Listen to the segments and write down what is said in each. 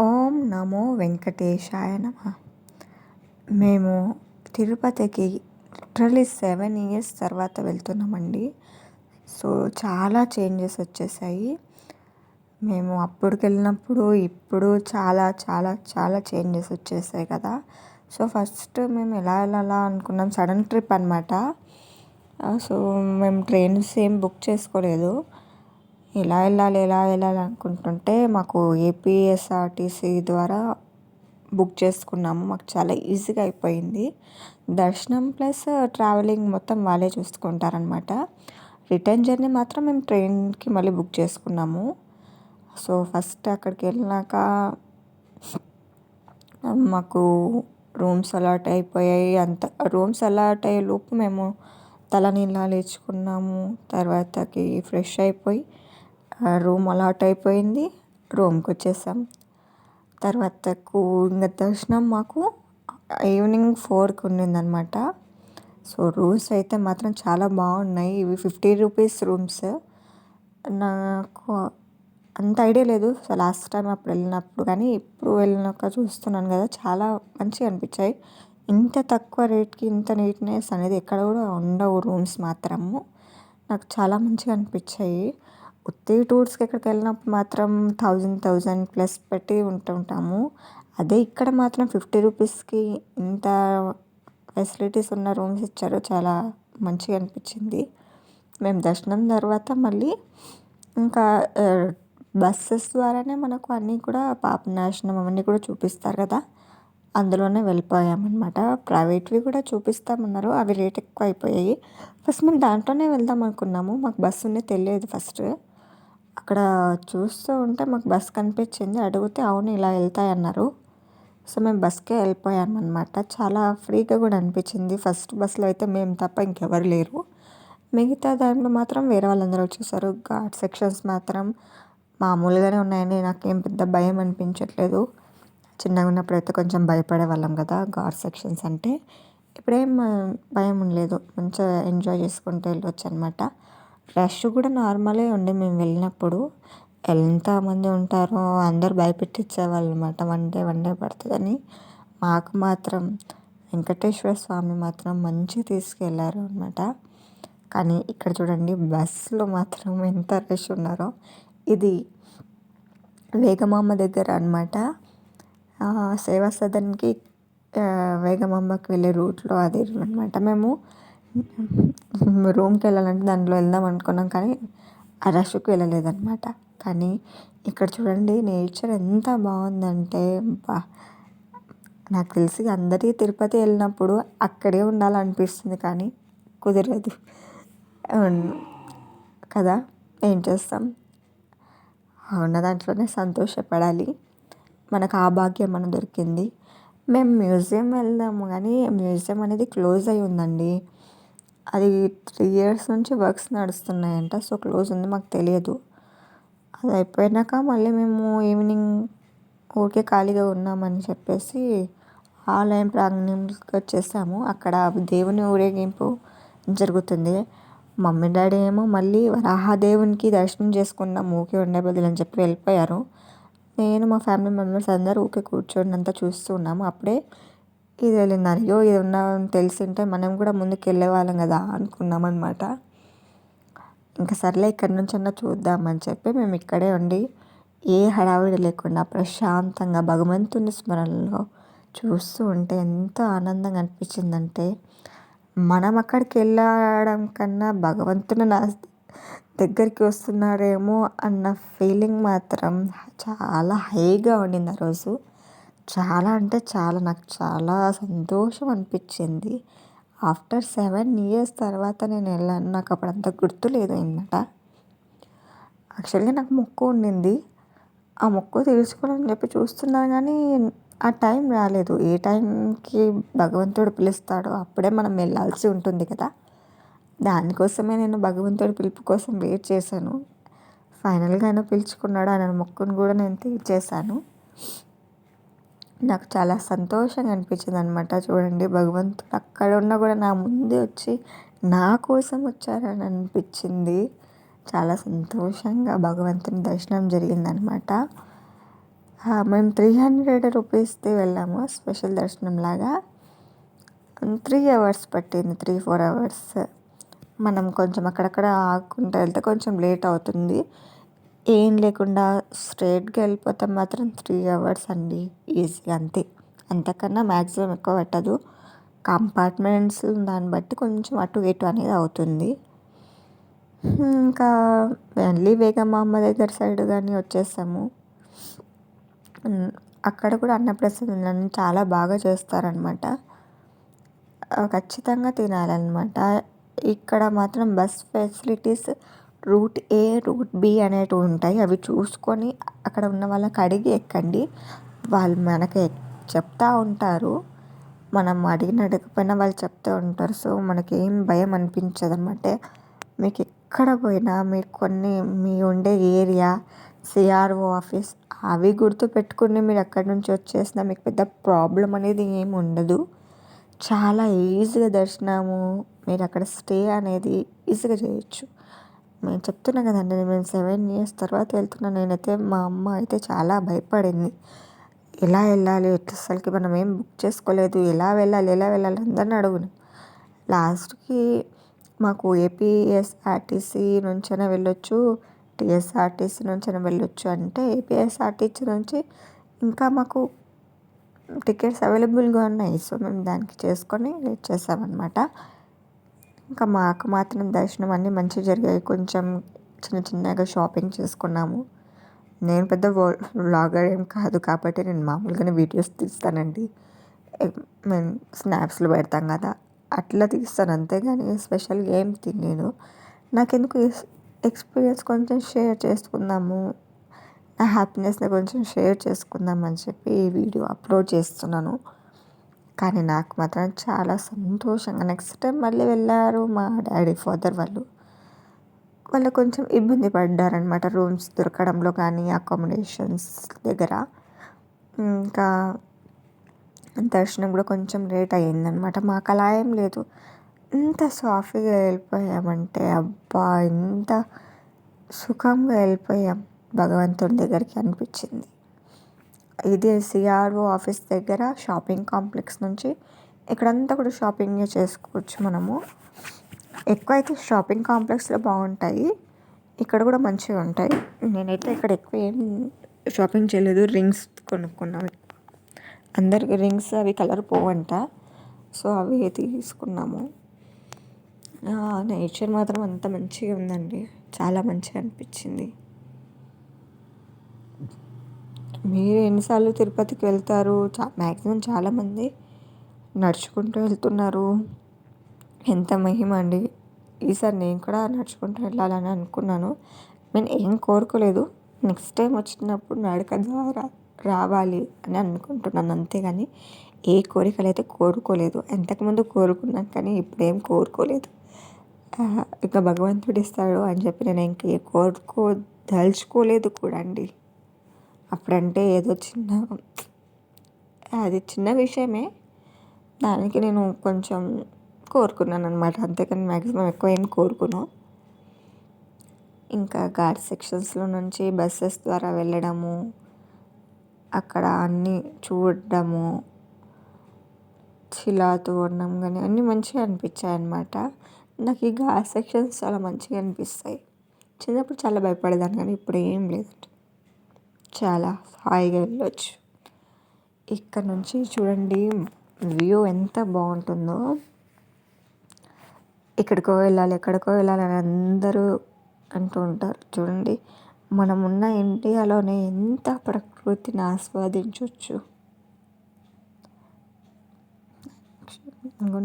ఓం నమో వెంకటేశాయ నమ. మేము తిరుపతికి లిటరలీ సెవెన్ ఇయర్స్ తర్వాత వెళ్తున్నామండి. సో చాలా చేంజెస్ వచ్చేసాయి. మేము అప్పటికి వెళ్ళినప్పుడు ఇప్పుడు చాలా చాలా చాలా చేంజెస్ వచ్చేసాయి కదా. సో ఫస్ట్ మేము ఎలా వెళ్ళాలా అనుకున్నాం. సడన్ ట్రిప్ అనమాట సో మేము ట్రైన్స్ ఏం బుక్ చేసుకోలేదు. ఎలా వెళ్ళాలి ఎలా వెళ్ళాలి అనుకుంటుంటే మాకు ఏపీఎస్ఆర్టీసీ ద్వారా బుక్ చేసుకున్నాము. మాకు చాలా ఈజీగా అయిపోయింది. దర్శనం ప్లస్ ట్రావెలింగ్ మొత్తం వాళ్ళే చూసుకుంటారనమాట రిటర్న్ జర్నీ మాత్రం మేము ట్రైన్కి మళ్ళీ బుక్ చేసుకున్నాము. సో ఫస్ట్ అక్కడికి వెళ్ళినాక మాకు రూమ్స్ అలాట్ అయిపోయాయి. అంత రూమ్స్ అలాట్ అయ్యే లోపు మేము తలనీలాలు లేచుకున్నాము. తర్వాతకి ఫ్రెష్ అయిపోయి రూమ్ అలాట్ అయిపోయింది. రూమ్కి వచ్చేసాం. తర్వాత ఇంకా దర్శనం మాకు ఈవినింగ్ ఫోర్కి ఉండిందనమాట సో రూమ్స్ అయితే మాత్రం చాలా బాగున్నాయి. ఇవి ఫిఫ్టీ రూపీస్ రూమ్స్. నాకు అంత ఐడియా లేదు. సో లాస్ట్ టైం అప్పుడు వెళ్ళినప్పుడు కానీ ఇప్పుడు వెళ్ళినాక చూస్తున్నాను కదా చాలా మంచిగా అనిపించాయి. ఇంత తక్కువ రేట్కి ఇంత నీట్నెస్ అనేది ఎక్కడ కూడా ఉండవు రూమ్స్ మాత్రము. నాకు చాలా మంచిగా అనిపించాయి. ఉత్తి టూర్స్కి ఎక్కడికి వెళ్ళినప్పుడు మాత్రం థౌజండ్ థౌజండ్ ప్లస్ పెట్టి ఉంటుంటాము అదే ఇక్కడ మాత్రం ఫిఫ్టీ రూపీస్కి ఇంత ఫెసిలిటీస్ ఉన్న రూమ్స్ ఇచ్చారు చాలా మంచిగా అనిపించింది. మేము దర్శనం తర్వాత మళ్ళీ ఇంకా బస్సెస్ ద్వారానే మనకు అన్నీ కూడా పాపనాశనం అవన్నీ కూడా చూపిస్తారు కదా. అందులోనే వెళ్ళిపోయామన్నమాట. ప్రైవేట్వి కూడా చూపిస్తామన్నారు. అవి రేట్ ఎక్కువ అయిపోయాయి ఫస్ట్ మేము దాంట్లోనే వెళ్దాం అనుకున్నాము. మాకు బస్సు ఉంది తెలియదు ఫస్ట్ అక్కడ చూస్తూ ఉంటే మాకు బస్ కనిపించింది. అడిగితే అవును ఇలా వెళ్తాయి అన్నారు సో మేము బస్కే వెళ్ళిపోయాము అనమాట చాలా ఫ్రీగా కూడా అనిపించింది. ఫస్ట్ బస్సులో అయితే మేము తప్ప ఇంకెవరు లేరు. మిగతా దాంట్లో మాత్రం వేరే వాళ్ళందరూ వచ్చేసారు. ఘాట్ సెక్షన్స్ మాత్రం మామూలుగానే ఉన్నాయండి. నాకేం పెద్ద భయం అనిపించట్లేదు. చిన్నగా ఉన్నప్పుడు అయితే కొంచెం భయపడే వాళ్ళం కదా ఘాట్ సెక్షన్స్ అంటే. ఇప్పుడేం భయం లేదు. మంచిగా ఎంజాయ్ చేసుకుంటూ వెళ్ళొచ్చు అనమాట రష్ కూడా నార్మలే ఉండే. మేము వెళ్ళినప్పుడు ఎంతమంది ఉంటారో అందరు భయపెట్టించేవాళ్ళు అనమాట వన్ డే వన్ డే పడుతుందని. మాకు మాత్రం వెంకటేశ్వర స్వామి మాత్రం మంచిగా తీసుకెళ్ళారు అనమాట కానీ ఇక్కడ చూడండి బస్సులో మాత్రం ఎంత రష్ ఉన్నారో. ఇది వేగమామ దగ్గర అనమాట. సేవా సదన్కి వేగమాంబకి వెళ్ళే రూట్లో అది అనమాట. మేము రూమ్కి వెళ్ళాలంటే దాంట్లో వెళ్దాం అనుకున్నాం కానీ ఆ రష్కి వెళ్ళలేదన్నమాట. కానీ ఇక్కడ చూడండి నేచర్ ఎంత బాగుందంటే బా నాకు తెలిసి అందరికీ తిరుపతి వెళ్ళినప్పుడు అక్కడే ఉండాలనిపిస్తుంది కానీ కుదరదు. కదా? ఏం చేస్తాం? ఉన్న దాంట్లోనే సంతోషపడాలి. మనకు ఆ భాగ్యం మన దొరికింది. మేము మ్యూజియం వెళ్దాము కానీ మ్యూజియం అనేది క్లోజ్ అయి ఉందండి. అది త్రీ ఇయర్స్ నుంచి వర్క్స్ నడుస్తున్నాయంట సో క్లోజ్ ఉంది మాకు తెలియదు. అది అయిపోయినాక మళ్ళీ మేము ఈవినింగ్ ఊరికే ఖాళీగా ఉన్నామని చెప్పేసి ఆలయం ప్రాంగణంకి వచ్చేసాము. అక్కడ దేవుని ఊరేగింపు జరుగుతుంది. మమ్మీ డాడీ ఏమో మళ్ళీ వరాహదేవునికి దర్శనం చేసుకున్నాం ఊకే ఉండే బదులు అని చెప్పి వెళ్ళిపోయారు. నేను మా ఫ్యామిలీ మెంబర్స్ అందరూ ఊకే కూర్చొని అంతా చూస్తూ ఉన్నాము. అప్పుడే ఇది వెళ్ళింది. అయ్యో ఇది తెలిసి తెలిసింటే మనం కూడా ముందుకు వెళ్ళేవాళ్ళం కదా అనుకున్నాం అనమాట ఇంకా సర్లే ఇక్కడి నుంచన్నా చూద్దామని చెప్పి మేము ఇక్కడే ఉండి ఏ హడావిడి లేకుండా ప్రశాంతంగా భగవంతుని స్మరణలో చూస్తూ ఉంటే ఎంత ఆనందంగా అనిపించిందంటే మనం అక్కడికి వెళ్ళడం కన్నా భగవంతుని నా దగ్గరికి వస్తున్నాడేమో అన్న ఫీలింగ్ మాత్రం చాలా హైగా ఉండింది ఆ రోజు. చాలా అంటే చాలా నాకు చాలా సంతోషం అనిపించింది. ఆఫ్టర్ సెవెన్ ఇయర్స్ తర్వాత నేను వెళ్ళాను. నాకు అప్పుడు అంత గుర్తులేదు అనమాట యాక్చువల్గా నాకు మొక్కు ఉండింది. ఆ మొక్కు తీర్చుకోవాలని చెప్పి చూస్తున్నాను కానీ ఆ టైం రాలేదు. ఏ టైంకి భగవంతుడు పిలుస్తాడో అప్పుడే మనం వెళ్ళాల్సి ఉంటుంది కదా. దానికోసమే నేను భగవంతుడి పిలుపు కోసం వెయిట్ చేశాను. ఫైనల్గా ఆయన పిలుచుకున్నాడు. ఆయన మొక్కును కూడా నేను తీర్చేశాను. నాకు చాలా సంతోషంగా అనిపించింది అనమాట చూడండి భగవంతుడు అక్కడ ఉన్నా కూడా నా ముందే వచ్చి నా కోసం వచ్చారని అనిపించింది. చాలా సంతోషంగా భగవంతుని దర్శనం జరిగిందనమాట మేము త్రీ హండ్రెడ్ రూపీస్ది వెళ్ళాము స్పెషల్ దర్శనం లాగా. త్రీ అవర్స్ పట్టింది త్రీ ఫోర్ అవర్స్ మనం కొంచెం అక్కడక్కడ ఆగుకుంటూ వెళ్తే కొంచెం లేట్ అవుతుంది. ఏం లేకుండా స్ట్రైట్గా వెళ్ళిపోతే మాత్రం త్రీ అవర్స్ అండి ఈజీగా అంతే. అంతకన్నా మ్యాక్సిమం ఎక్కువ పట్టదు. కంపార్ట్మెంట్స్ దాన్ని బట్టి కొంచెం అటు ఇటు అనేది అవుతుంది. ఇంకా మళ్ళీ అమ్మ దగ్గర సైడ్ కానీ వచ్చేసాము. అక్కడ కూడా అన్నప్రసాదం చాలా బాగా చేస్తారనమాట ఖచ్చితంగా తినాలన్నమాట. ఇక్కడ మాత్రం bus facilities route A route B అనేటివి ఉంటాయి. అవి చూసుకొని అక్కడ ఉన్న వాళ్ళకి అడిగి ఎక్కండి. వాళ్ళు మనకి చెప్తూ ఉంటారు. మనం అడిగిన అడగకపోయినా వాళ్ళు చెప్తూ ఉంటారు. సో మనకి ఏం భయం అనిపించదు అన్నమాట మీకు ఎక్కడ పోయినా మీరు కొన్ని మీ ఉండే ఏరియా సిఆర్ఓ ఆఫీస్ అవి గుర్తుపెట్టుకుని మీరు అక్కడి నుంచి వచ్చేసినా మీకు పెద్ద ప్రాబ్లం అనేది ఏమి ఉండదు. చాలా ఈజీగా దర్శనము మీరు అక్కడ స్టే అనేది ఈజీగా చేయొచ్చు. నేను చెప్తున్నా కదండి నేను సెవెన్ ఇయర్స్ తర్వాత వెళ్తున్నాను నేనైతే మా అమ్మ అయితే చాలా భయపడింది. ఎలా వెళ్ళాలి? అసలుకి మనం ఏం బుక్ చేసుకోలేదు? ఎలా వెళ్ళాలి? ఎలా వెళ్ళాలి? అందరిని అడుగును. లాస్ట్కి మాకు ఏపీఎస్ఆర్టీసీ నుంచైనా వెళ్ళొచ్చు టీఎస్ఆర్టీసీ నుంచైనా వెళ్ళొచ్చు అంటే ఏపీఎస్ఆర్టీసీ నుంచి ఇంకా మాకు టికెట్స్ అవైలబుల్గా ఉన్నాయి. సో మేము దానికి చేసుకొని వచ్చేసామన్నమాట ఇంకా మాకు మాత్రం దర్శనం అన్నీ మంచిగా జరిగాయి. కొంచెం చిన్న చిన్నగా షాపింగ్ చేసుకున్నాము. నేను పెద్ద వ్లాగర్ ఏం కాదు కాబట్టి నేను మామూలుగానే వీడియోస్ తీస్తానండి. మేము స్నాప్స్లో పెడతాం కదా అట్లా తీస్తాను అంతేగాని స్పెషల్గా ఏం తినేను నాకెందుకు ఎక్స్పీరియన్స్ కొంచెం షేర్ చేసుకుందాము నా హ్యాపీనెస్ని కొంచెం షేర్ చేసుకుందాం అని చెప్పి ఈ వీడియో అప్లోడ్ చేస్తున్నాను. కానీ నాకు మాత్రం చాలా సంతోషంగా నెక్స్ట్ టైం మళ్ళీ వెళ్ళారు మా డాడీ ఫాదర్ వాళ్ళు. వాళ్ళు కొంచెం ఇబ్బంది పడ్డారనమాట రూమ్స్ దొరకడంలో కానీ అకామిడేషన్స్ దగ్గర. ఇంకా దర్శనం కూడా కొంచెం లేట్ అయ్యిందనమాట మాకు అలా ఏం లేదు. ఎంత సాఫీగా వెళ్ళిపోయామంటే అబ్బా ఎంత సుఖంగా వెళ్ళిపోయాం భగవంతుని దగ్గరికి అనిపించింది. ఇది సిఆర్ఓ ఆఫీస్ దగ్గర షాపింగ్ కాంప్లెక్స్ నుంచి. ఇక్కడంతా కూడా షాపింగ్ చేసుకోవచ్చు మనము. ఎక్కువ అయితే షాపింగ్ కాంప్లెక్స్లో బాగుంటాయి. ఇక్కడ కూడా మంచిగా ఉంటాయి. నేనైతే ఇక్కడ ఎక్కువ ఏం షాపింగ్ చేయలేదు. రింగ్స్ కొనుక్కున్నాను అందరికి రింగ్స్ అవి కలర్ పోవంట. సో అవి తీసుకున్నాము. నేచర్ మాత్రం అంత మంచిగా ఉందండి. చాలా మంచిగా అనిపించింది. మీరు ఎన్నిసార్లు తిరుపతికి వెళ్తారు? చా మ్యాక్సిమం చాలామంది నడుచుకుంటూ వెళ్తున్నారు. ఎంత మహిమ అండి. ఈసారి నేను కూడా నడుచుకుంటూ వెళ్ళాలని అనుకున్నాను. నేను ఏం కోరుకోలేదు. నెక్స్ట్ టైం వచ్చినప్పుడు నడక ద్వారా రావాలి అని అనుకుంటున్నాను అంతేగాని ఏ కోరికలు అయితే కోరుకోలేదు. ఎంతకుముందు కోరుకున్నాను కానీ ఇప్పుడేం కోరుకోలేదు. ఇక భగవంతుడు ఇస్తాడు అని చెప్పి నేను ఇంక కోరుకో దలుచుకోలేదు కూడా అండి. అప్పుడంటే ఏదో చిన్న అది చిన్న విషయమే. దానికి నేను కొంచెం కోరుకున్నాను అనమాట అంతేకాని మ్యాక్సిమం ఎక్కువ ఏం కోరుకును ఇంకా ఘాట్ సెక్షన్స్లో నుంచి బస్సెస్ ద్వారా వెళ్ళడము అక్కడ అన్నీ చూడడము చిలాతో ఉండడం కానీ అన్నీ మంచిగా అనిపించాయి అనమాట నాకు ఈ ఘాట్ సెక్షన్స్ చాలా మంచిగా అనిపిస్తాయి. చిన్నప్పుడు చాలా భయపడేదాన్ని కానీ ఇప్పుడు ఏం లేదండి. చాలా హాయిగా వెళ్ళొచ్చు. ఇక్కడ నుంచి చూడండి వ్యూ ఎంత బాగుంటుందో. ఎక్కడికో వెళ్ళాలి ఎక్కడికో వెళ్ళాలి అని అందరూ అంటూ ఉంటారు. చూడండి మనం ఉన్న ఇండియాలోనే ఎంత ప్రకృతిని ఆస్వాదించవచ్చు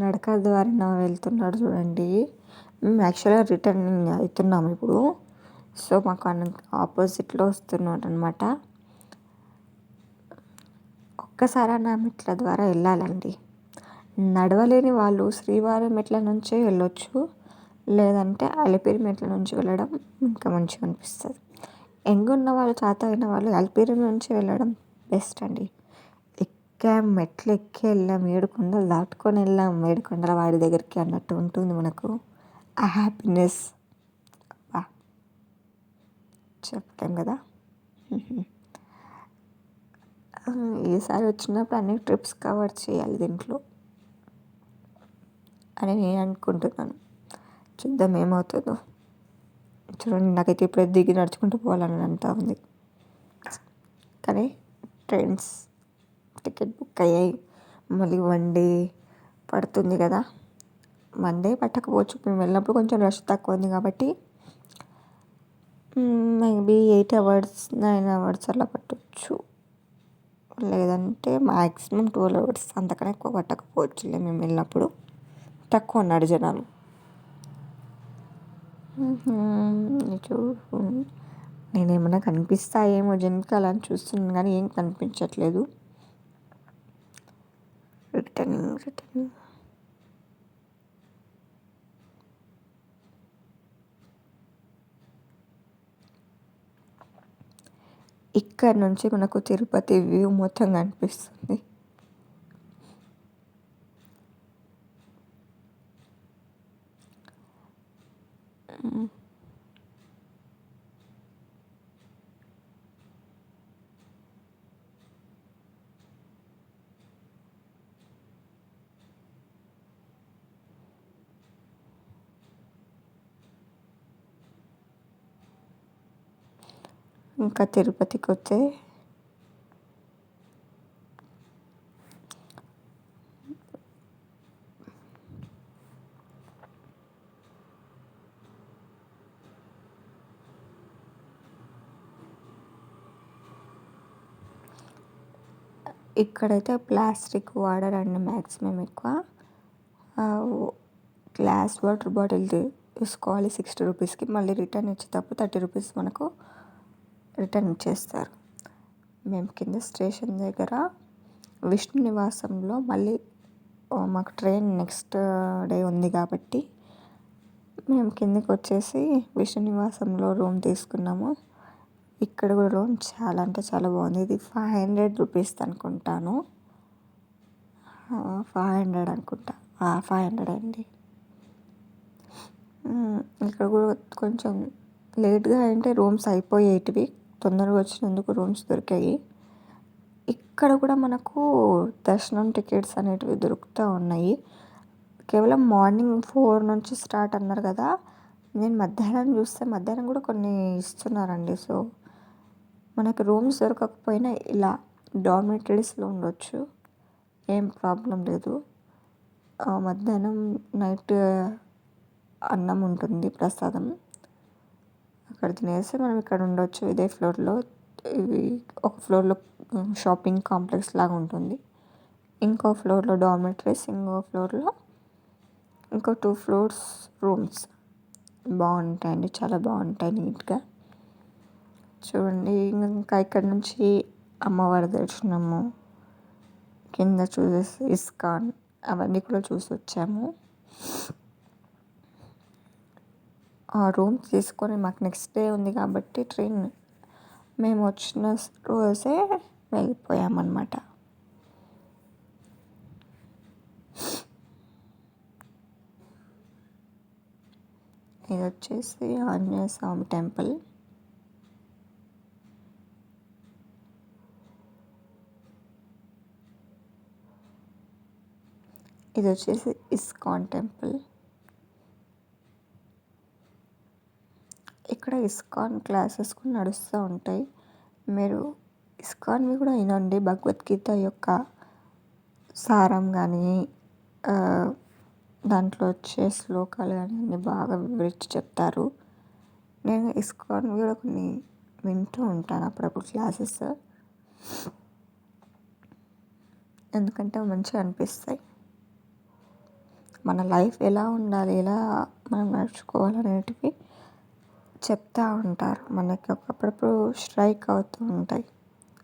నడక ద్వారా వెళ్తున్నాడు చూడండి. మేము యాక్చువల్గా రిటర్నింగ్ అవుతున్నాము ఇప్పుడు. సో మాకు ఆపోజిట్లో వస్తున్నాడు అనమాట ఒక్కసారి అన్న మెట్ల ద్వారా వెళ్ళాలండి. నడవలేని వాళ్ళు శ్రీవారి మెట్ల నుంచే వెళ్ళొచ్చు. లేదంటే అలిపిరి మెట్ల నుంచి వెళ్ళడం ఇంకా మంచిగా అనిపిస్తుంది. ఎంగున్న వాళ్ళు చేత అయిన వాళ్ళు అలిపిరి నుంచి వెళ్ళడం బెస్ట్ అండి. ఎక్కాం మెట్లు ఎక్కి వెళ్ళాం. ఏడుకొండలు దాటుకొని వెళ్ళాం. ఏడుకొండల వాడి దగ్గరికి అన్నట్టు ఉంటుంది మనకు. ఆ హ్యాపీనెస్. చెప్తాం కదా. ఈసారి వచ్చినప్పుడు అన్ని ట్రిప్స్ కవర్ చేయాలి దీంట్లో అని నేను అనుకుంటున్నాను. చూద్దాం ఏమవుతుందో. చూడండి నాకైతే ఇప్పుడు దిగి నడుచుకుంటూ పోవాలని అంతా ఉంది. కానీ ట్రైన్స్ టికెట్ బుక్ అయ్యాయి. మళ్ళీ వన్ డే పడుతుంది కదా. వన్ డే పట్టకపోవచ్చు. మేము వెళ్ళినప్పుడు కొంచెం రష్ తక్కువ ఉంది కాబట్టి maybe eight hours nine hours అలా పట్టవచ్చు లేదంటే మ్యాక్సిమం ట్వెల్వ్ అవర్స్ అంతకన్నా ఎక్కువ పట్టకపోవచ్చులే మేము వెళ్ళినప్పుడు. తక్కువ ఉన్నాడు జనాలు. Hmm, నేనేమన్నా కనిపిస్తాయేమో జనకి అలా అని చూస్తున్నాను కానీ ఏం కనిపించట్లేదు. రిటర్నింగ్ రిటర్నింగ్ ఇక్కడ నుంచి మనకు తిరుపతి వ్యూ మొత్తం కనిపిస్తుంది. ఇంకా తిరుపతికి వచ్చే ఇక్కడైతే ప్లాస్టిక్ వాడరండి మ్యాక్సిమం ఎక్కువ. గ్లాస్ వాటర్ బాటిల్ తీసుకోవాలి సిక్స్టీ రూపీస్కి. మళ్ళీ రిటర్న్ ఇచ్చేటప్పుడు థర్టీ రూపీస్ మనకు రిటర్న్ ఇచ్చేస్తారు మేము కింద స్టేషన్ దగ్గర విష్ణు నివాసంలో మళ్ళీ మాకు ట్రైన్ నెక్స్ట్ డే ఉంది కాబట్టి మేము కిందకి వచ్చేసి విష్ణు నివాసంలో రూమ్ తీసుకున్నాము. ఇక్కడ కూడా రూమ్ చాలా అంటే చాలా బాగుంది. ఇది ఫైవ్ హండ్రెడ్ రూపీస్ అనుకుంటాను. ఫైవ్ హండ్రెడ్ అనుకుంటా. ఫైవ్ హండ్రెడ్ అండి. ఇక్కడ కూడా కొంచెం లేట్గా అంటే రూమ్స్ అయిపోయేటివి. తొందరగా వచ్చినందుకు రూమ్స్ దొరికాయి. ఇక్కడ కూడా మనకు దర్శనం టికెట్స్ అనేటివి దొరుకుతూ ఉన్నాయి. కేవలం మార్నింగ్ ఫోర్ నుంచి స్టార్ట్ అన్నారు కదా. నేను మధ్యాహ్నం చూస్తే మధ్యాహ్నం కూడా కొన్ని ఇస్తున్నారండి. సో మనకు రూమ్స్ దొరకకపోయినా ఇలా డార్మెటరీస్లో ఉండొచ్చు. ఏం ప్రాబ్లం లేదు. మధ్యాహ్నం నైట్ అన్నం ఉంటుంది ప్రసాదం. అక్కడ తినేసి మనం ఇక్కడ ఉండొచ్చు. ఇదే ఫ్లోర్లో. ఇవి ఒక ఫ్లోర్లో షాపింగ్ కాంప్లెక్స్ లాగా ఉంటుంది. ఇంకో ఫ్లోర్లో డార్మెటరీస్ ఇంకో ఫ్లోర్లో ఇంకో టూ ఫ్లోర్స్ రూమ్స్. బాగుంటాయండి. చాలా బాగుంటాయి నీట్గా. చూడండి ఇంకా ఇక్కడ నుంచి అమ్మవారి దర్శనము కింద చూసేసి ఇస్కాన్ అవన్నీ కూడా చూసి వచ్చాము రూమ్ తీసుకొని మాకు నెక్స్ట్ డే ఉంది కాబట్టి ట్రైన్ మేము వచ్చిన రోజే వెళ్ళిపోయామన్నమాట. ఇది వచ్చేసి ఆంజనేయ స్వామి టెంపుల్. ఇది వచ్చేసి ఇస్కాన్ టెంపుల్. ఇక్కడ ఇస్కాన్ క్లాసెస్ కూడా నడుస్తూ ఉంటాయి. మీరు ఇస్కాన్వి కూడా వినండి. భగవద్గీత యొక్క సారం కానీ దాంట్లో వచ్చే శ్లోకాలు కానీ అన్నీ బాగా వివరించి చెప్తారు. నేను ఇస్కాన్ కూడా కొన్ని వింటూ ఉంటాను అప్పుడప్పుడు క్లాసెస్. ఎందుకంటే మంచిగా అనిపిస్తాయి. మన లైఫ్ ఎలా ఉండాలి ఎలా మనం నడుచుకోవాలి అనేటివి చెప్తూ ఉంటారు. మనకి అప్పుడప్పుడు స్ట్రైక్ అవుతూ ఉంటాయి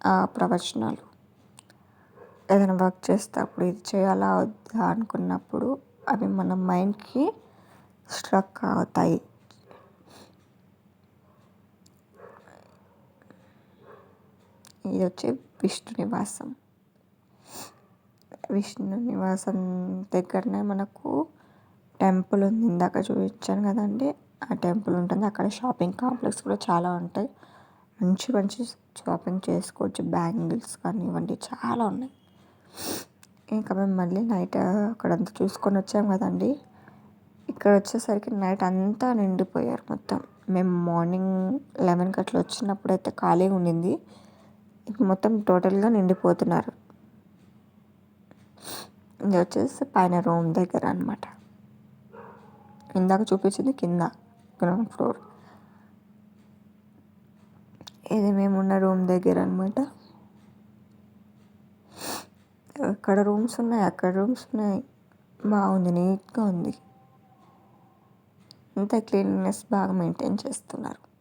ఆ ప్రవచనాలు. ఏదైనా వర్క్ చేసేటప్పుడు ఇది చేయాలా వద్దా అనుకున్నప్పుడు అవి మన మైండ్కి స్ట్రక్ అవుతాయి. ఇది వచ్చి విష్ణు నివాసం. విష్ణు నివాసం దగ్గరనే మనకు టెంపుల్ ఉంది. ఇందాక చూపించాను కదండి. టెంపుల్ ఉంటుంది. అక్కడ షాపింగ్ కాంప్లెక్స్ కూడా చాలా ఉంటాయి. మంచి మంచి షాపింగ్ చేసుకోవచ్చు. బ్యాంగిల్స్ కానివ్వండి చాలా ఉన్నాయి. ఇంకా మేము మళ్ళీ నైట్ అక్కడంతా చూసుకొని వచ్చాం కదండి. ఇక్కడ వచ్చేసరికి నైట్ అంతా నిండిపోయారు మొత్తం. మేము మార్నింగ్ లెవెన్కి అట్లా వచ్చినప్పుడు అయితే ఖాళీగా ఉండింది. ఇప్పుడు మొత్తం టోటల్గా నిండిపోతున్నారు. ఇది వచ్చేసి పైన రూమ్ దగ్గర అనమాట ఇందాక చూపించింది కింద. Ground floor. ఇది మేమున్న రూమ్ దగ్గర అనమాట అక్కడ రూమ్స్ ఉన్నాయి అక్కడ రూమ్స్ ఉన్నాయి. బాగుంది నీట్గా ఉంది. అంతా క్లీన్నెస్ బాగా మెయింటైన్ చేస్తున్నారు.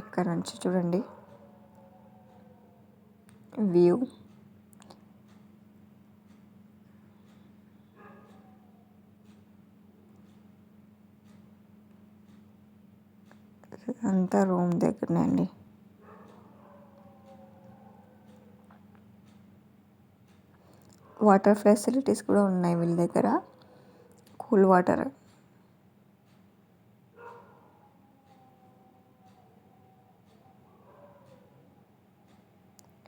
ఇక్కడ నుంచి చూడండి. వ్యూ అంతా రూమ్ దగ్గరనే అండి. వాటర్ ఫెసిలిటీస్ కూడా ఉన్నాయి వీళ్ళ దగ్గర. కూల్ వాటర్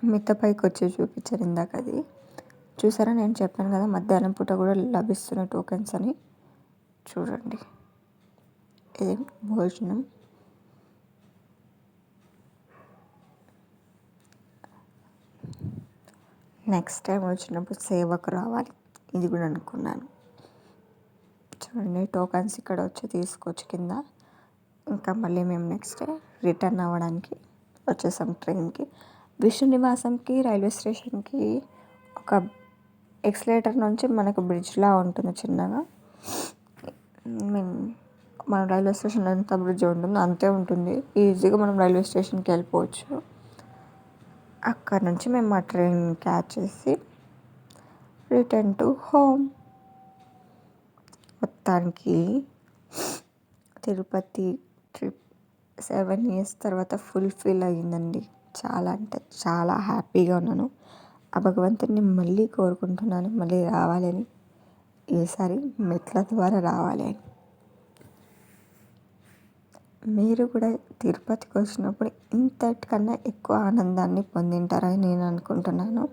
మిత్తపైకి వచ్చి చూపించారు ఇందాక అది. చూసారా? నేను చెప్పాను కదా మధ్యాహ్నం పూట కూడా లభిస్తున్న టోకెన్స్ అని. చూడండి. ఇది భోజనం. నెక్స్ట్ టైం వచ్చినప్పుడు సేవకు రావాలి. ఇది కూడా అనుకున్నాను. చూడండి టోకన్స్ ఇక్కడ వచ్చి తీసుకోవచ్చు కింద. ఇంకా మళ్ళీ మేము నెక్స్ట్ డే రిటర్న్ అవ్వడానికి వచ్చేసాం ట్రైన్కి విష్ణు నివాసంకి రైల్వే స్టేషన్కి ఒక ఎక్స్లేటర్ నుంచి మనకు బ్రిడ్జ్లా ఉంటుంది చిన్నగా. మీన్ మన రైల్వే స్టేషన్ ఎంత బ్రిడ్జ్ ఉంటుందో అంతే ఉంటుంది. ఈజీగా మనం రైల్వే స్టేషన్కి వెళ్ళిపోవచ్చు. అక్కడ నుంచి మేము మా ట్రైన్ క్యాచ్ చేసి రిటర్న్ టు హోమ్. మొత్తానికి తిరుపతి ట్రిప్ సెవెన్ ఇయర్స్ తర్వాత ఫుల్ఫిల్ అయ్యిందండి. చాలా అంటే చాలా హ్యాపీగా ఉన్నాను. ఆ భగవంతుడిని మళ్ళీ కోరుకుంటున్నాను. మళ్ళీ రావాలని. ఈసారి మెట్ల ద్వారా రావాలి అని. మీరు కూడా తిరుపతికి వచ్చినప్పుడు ఇంతటికన్నా ఎక్కువ ఆనందాన్ని పొందింటారని నేను అనుకుంటున్నాను.